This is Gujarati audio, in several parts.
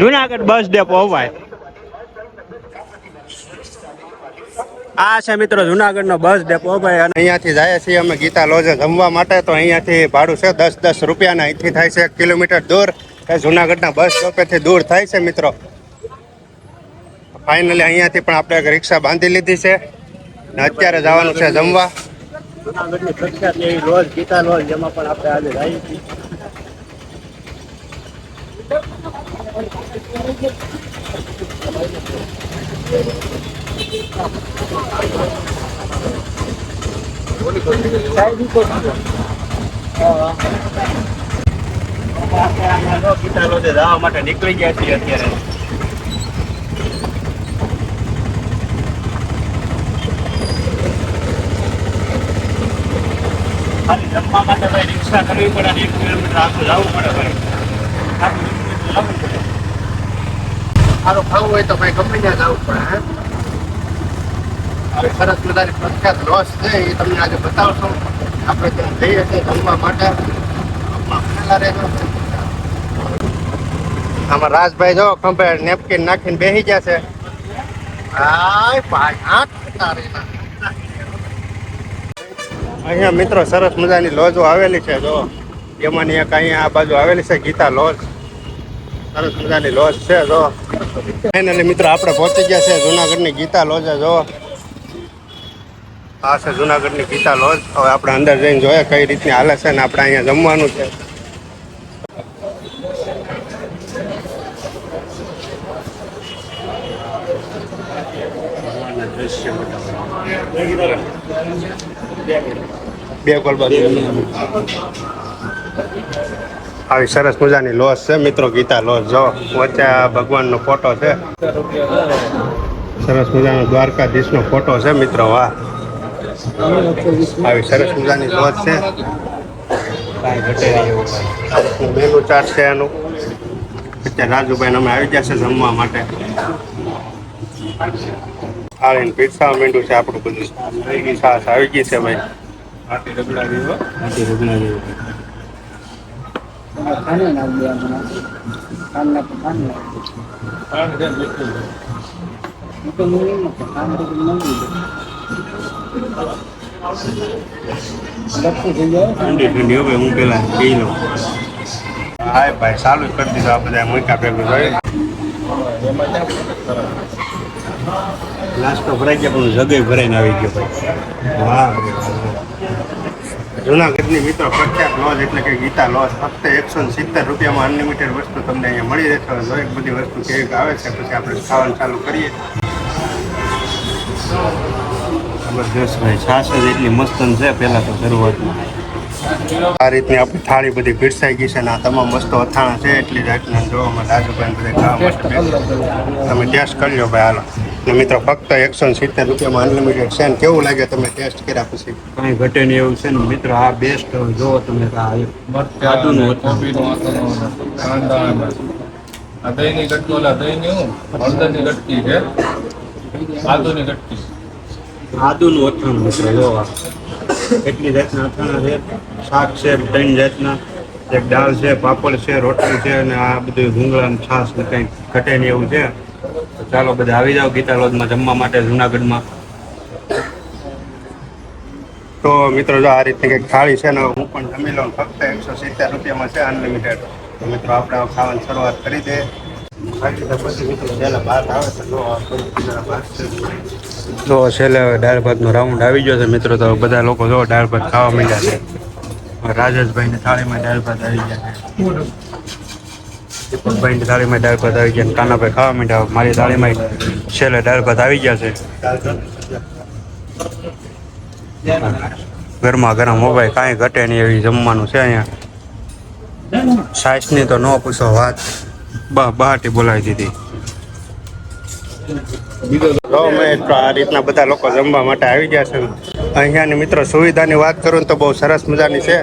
જુનાગઢ બસ ડેપો ભાઈ આ છે મિત્રો જુનાગઢનો બસ ડેપો ભાઈ અને અહીંયાથી જાય છીએ અમે ગીતા લોજે જમવા માટે. તો અહીંયાથી ભાડું છે દસ દસ રૂપિયાના. અહીંથી થાય છે કિલોમીટર દૂર. એ જુનાગઢના બસ સ્ટોપેથી દૂર થાય છે મિત્રો. ફાઇનલી અહીંયાથી પણ આપણે રિક્ષા બાંધી લીધી છે. ને અત્યારે જવાનું છે જમવા. જુનાગઢની પ્રખ્યાત એવી લોજ, ગીતા લોજ, જેમાં પણ આપણે આજે જઈએ છીએ ગીતા લોજે નીકળી ગયા છીએ અત્યારે જમવા માટે ભાઈ રિક્ષા કરવી પડે અને એક કિલોમીટર આખું જવું પડે ભાઈ. આખું જવું પડે. સારું ખાવું હોય તો ભાઈ ગમે ત્યાં જવું પડે સરસ મજાની પ્રખ્યાત લોસ છે, એ તમને આજે બતાવશો. આપણે ત્યાં જઈએ છીએ જમવા માટે. આમાં રાજભાઈ જો ખંભે નેપકિન નાખીને બેસી ગયા છે. અહીંયા મિત્રો સરસ મજાની લોજો આવેલી છે, જો. એમાંની એક અહીંયા આ બાજુ આવેલી છે ગીતા લોજ. સરસ મજાની લોજ છે, જો. ફાઇનલી મિત્રો આપણે પહોંચી ગયા છે જુનાગઢની ગીતા લોજ જો આ છે જુનાગઢની ગીતા લોજ હવે આપણે અંદર જઈને જોઈએ કઈ રીતની હાલે છે ને આપણે અહીંયા જમવાનું છે. બે કોલ બાજુ. આવી સરસ મજાની લોસ છે. મિત્રો ગીતા લોસ જો વચ્ચે આ ભગવાનનો ફોટો છે. સરસ મજાનો દ્વારકાધીશનો ફોટો છે મિત્રો વાહ. આવી સરસ મજાની લોસ છે. મેનુ ચાર્ટ છે એનું. અત્યારે રાજુભાઈ અમે આવી ગયા છે જમવા માટે. આવીને પીરસા માંડ્યું છે આપણું બધું. છાશ આવી ગઈ છે ભાઈ. આટી રગડા આટી રગડાવી ખાને ના ગયા મને ખાને ખાને હું તો મૂવી નથી ખાને તો મંગી લખું થઈ જાય ઠંડી ઠંડી હવે હું પેલા પી લઉં હાય ભાઈ સારું જ કરી દીધું આ બધા મૂકા ભેગું ભાઈ નાસ્તો ભરાઈ ગયા પણ જગય ભરાઈને આવી ગયો ભાઈ વાહ જુનાગઢની મિત્રો પ્રખ્યાત લોજ એટલે કે ગીતા લોજ. ફક્ત એકસો સિત્તેર રૂપિયામાં અનલિમિટેડ વસ્તુ તમને અહીંયા મળી રહેશે દરેક બધી વસ્તુ કેવી આવે છે, પછી આપણે ખાવાનું ચાલુ કરીએ. જબરદસ્ત ભાઈ છાશ એટલી મસ્તન છે, પહેલાં તો શરૂઆતમાં. આ રીતની આપણી થાળી બધી પીરસાઈ ગઈ છે અને આ તમામ વસ્તુ અથાણા છે, એટલી જાતના જોવામાં રાજુભાઈ બધે ખાવા માટે તમે ટેસ્ટ કરી ભાઈ, હાલો. ને મિત્રો ફક્ત એકસો સિત્તેર રૂપિયામાં અનલિમિટેડ છે ને કેવું લાગે તમે ટેસ્ટ કર્યા પછી? કાંઈ ઘટે નહીં એવું છે ને. મિત્રો આ બેસ્ટ જો તમે આ આદુનું આ દહીંની કટકી ઓલા દહીં હું? હળદરની કટકી છે. આદુની કટકી આદુનું અથાણું મિત્રો જો આ. એટલી જાતના અથાણા છે. શાક છે ત્રણ જાતના. એક દાળ છે પાપડ છે રોટલી છે અને આ બધું ભૂંગળા છાશ ને કંઈ ઘટે નહીં એવું છે. ચાલો બધા આવી જાઓ ગીતા લોજમાં જમવા માટે જુનાગઢમાં. તો મિત્રો જો આ રીતની કંઈક થાળી છે ને હું પણ જમી લઉં ફક્ત એકસો સિત્તેર રૂપિયામાં છે અનલિમિટેડ તો મિત્રો આપણે ખાવાની શરૂઆત કરી દે તો છેલ્લે દાળ ભાતનો રાઉન્ડ આવી ગયો છે મિત્રો તો બધા લોકો જો દાળ ભાત ખાવા માંડ્યા છે. રાજેશભાઈની થાળીમાં દાળ ભાત આવી ગયા છે. દીપકભાઈની થાળીમાં દાળ ભાત આવી ગયા કાનાભાઈ ખાવા માંડ્યા. મારી થાળીમાં છેલ્લે દાળ ભાત આવી ગયા છે. ગરમા ગરમ મોબાઈલ કાંઈ ઘટે નહીં એવી જમવાનું છે અહીંયા. સાઈસની તો ન પૂછો વાત. બા બહાટી બોલાવી દીધી. આ રીતના બધા લોકો જમવા માટે આવી ગયા છે. અહીંયાની મિત્રો સુવિધાની વાત કરું તો બહુ સરસ મજાની છે.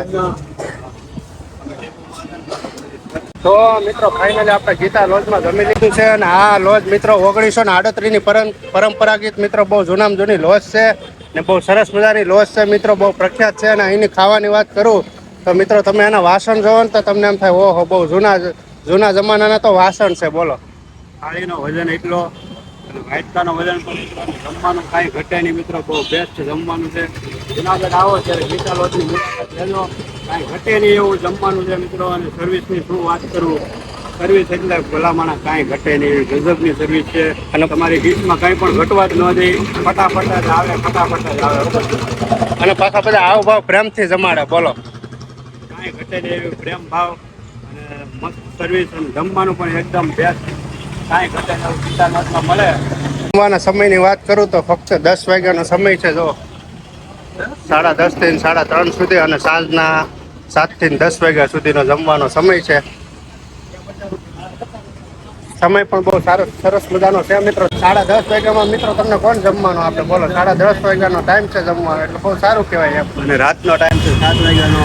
તો મિત્રો ફાઇનલી આપણે ગીતા લોજમાં જમી લીધું છે અને આ લોજ મિત્રો ઓગણીસો ને આડત્રીસની પરં, પરંપરાગત મિત્રો, બહુ જૂનામાં જૂની લોજ છે ને બહુ સરસ મજાની લોજ છે મિત્રો, બહુ પ્રખ્યાત છે અને અહીંની ખાવાની વાત કરું તો મિત્રો, તમે એના વાસણ જોવો ને તો તમને એમ થાય, ઓહો, બહુ જૂના જૂના જમાનાના તો વાસણ છે, બોલો. થાળીનો વજન એટલો અને વાટકાનો વજન પણ જમવાનું કાંઈ ઘટે નહીં મિત્રો બહુ બેસ્ટ જમવાનું છે. જુનાગઢ આવો ત્યારે ગીતા લોજની મુલાકાત લેજો. કાંઈ ઘટે નહીં એવું જમવાનું છે મિત્રો અને સર્વિસની શું વાત કરું? સર્વિસ એટલે ભલામણા કાંઈ ઘટે નહીં એવી ગજબની સર્વિસ છે. અને તમારી ગીતમાં કાંઈ પણ ઘટવા જ ન દે. ફટાફટ જ આવે ફટાફટ જ આવે. અને પાછા બધા આવો ભાવ પ્રેમથી જમાડે બોલો. કાંઈ ઘટે નહીં એવી પ્રેમ ભાવ. અને મસ્ત સર્વિસ અને જમવાનું પણ એકદમ બેસ્ટ કાંઈ ઘટે મળે. જમવાના સમયની વાત કરું તો ફક્ત દસ વાગ્યાનો સમય છે જો. સાડા દસથી સાડા ત્રણ સુધી અને સાંજના સાતથી દસ વાગ્યા સુધીનો જમવાનો સમય છે. સમય પણ બહુ સારો સરસ મજાનો છે મિત્રો. સાડા દસ વાગ્યામાં મિત્રો તમને કોણ જમવાનું આપણે બોલો સાડા દસ વાગ્યાનો ટાઈમ છે જમવાનો એટલે બહુ સારું કહેવાય એમ. અને રાતનો ટાઈમ છે સાત વાગ્યાનો.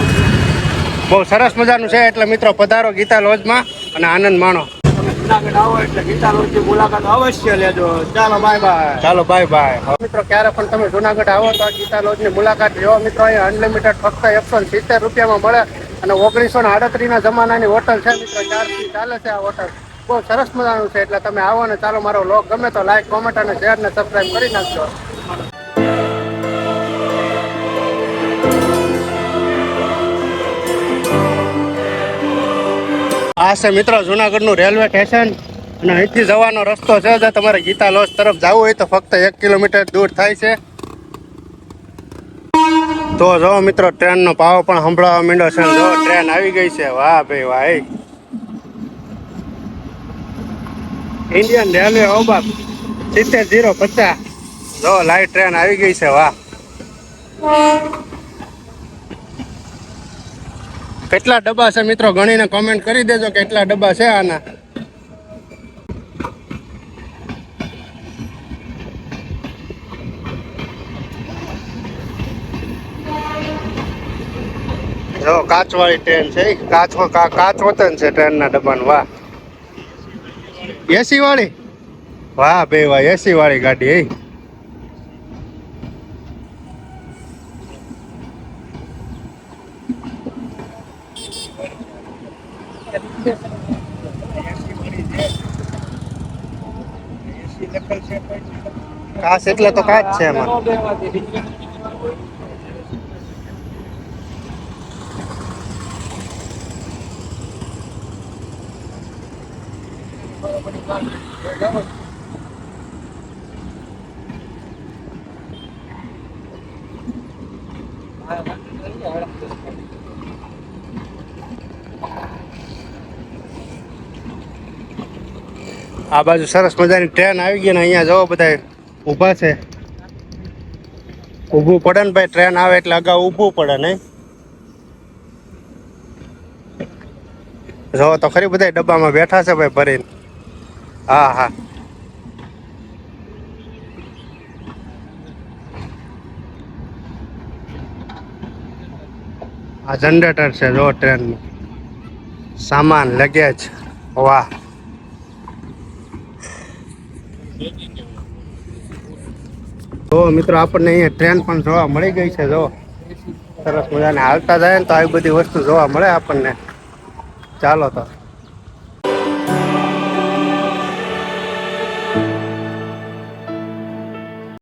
બહુ સરસ મજાનું છે એટલે મિત્રો પધારો ગીતા લોજમાં અને આનંદ માણો. જુનાગઢ આવો એટલે ગીતા રોજની મુલાકાત અવશ્ય લેજો. ચાલો બાય બાય ચાલો બાય બાય મિત્રો ક્યારે પણ તમે જુનાગઢ આવો તો ગીતા લોજની મુલાકાત લ્યો મિત્રો અહીંયા અનલિમિટેડ ફક્ત એકસો ને સિત્તેર રૂપિયામાં મળે અને ઓગણીસો ને આડત્રીસના જમાનાની હોટલ છે. મિત્રો ચારથી ચાલે છે આ હોટલ. બહુ સરસ મજાનું છે. એટલે તમે આવો ને ચાલો મારો લોક ગમે તો લાઈક કોમેન્ટ અને શેર ને સબસ્ક્રાઈબ કરી નાખજો. આ છે મિત્રો જુનાગઢનું રેલવે સ્ટેશન. અને અહીંથી જવાનો રસ્તો છે. જો તમારે ગીતા લોજ તરફ જવું હોય તો ફક્ત એક કિલોમીટર દૂર થાય છે. તો જો મિત્રો, ટ્રેનનો પાવો પણ સંભળાવા માંડ્યો છે. જો ટ્રેન આવી ગઈ છે. વાહ ભાઈ, વાહ. ઇન્ડિયન રેલવે ઓબાબ સિત્તેર જીરો પચાસ. જો લાઈવ ટ્રેન આવી ગઈ છે. વાહ. કેટલા ડબ્બા છે મિત્રો? ગણીને કોમેન્ટ કરી દેજો કેટલા ડબ્બા છે આના. જો કાચવાળી ટ્રેન છે ઈ. કાચ કાચ વતન છે ટ્રેનના ડબ્બાનું વાહ. એસી વાળી? વાહ બે વાહ એસી વાળી ગાડી એ કાચ એટલે તો કાચ છે એમાં. આ બાજુ સરસ મજાની ટ્રેન આવી ગઈ ને અહીંયા જવો બધા ઊભા છે. ઊભું પડે ને ભાઈ ટ્રેન આવે એટલે અગાઉ ઊભું પડે નહીં. જો તો ખરી બધા ડબ્બામાં બેઠા છે ભાઈ ભરીને. હા હા. આ જનરેટર છે જો ટ્રેનનું સામાન લગેજ વાહ. તો મિત્રો આપણને અહીંયા ટ્રેન પણ જોવા મળી ગઈ છે, જો. સરસ મજાને હાલતા જાય ને તો આવી બધી વસ્તુ જોવા મળે આપણને. ચાલો તો.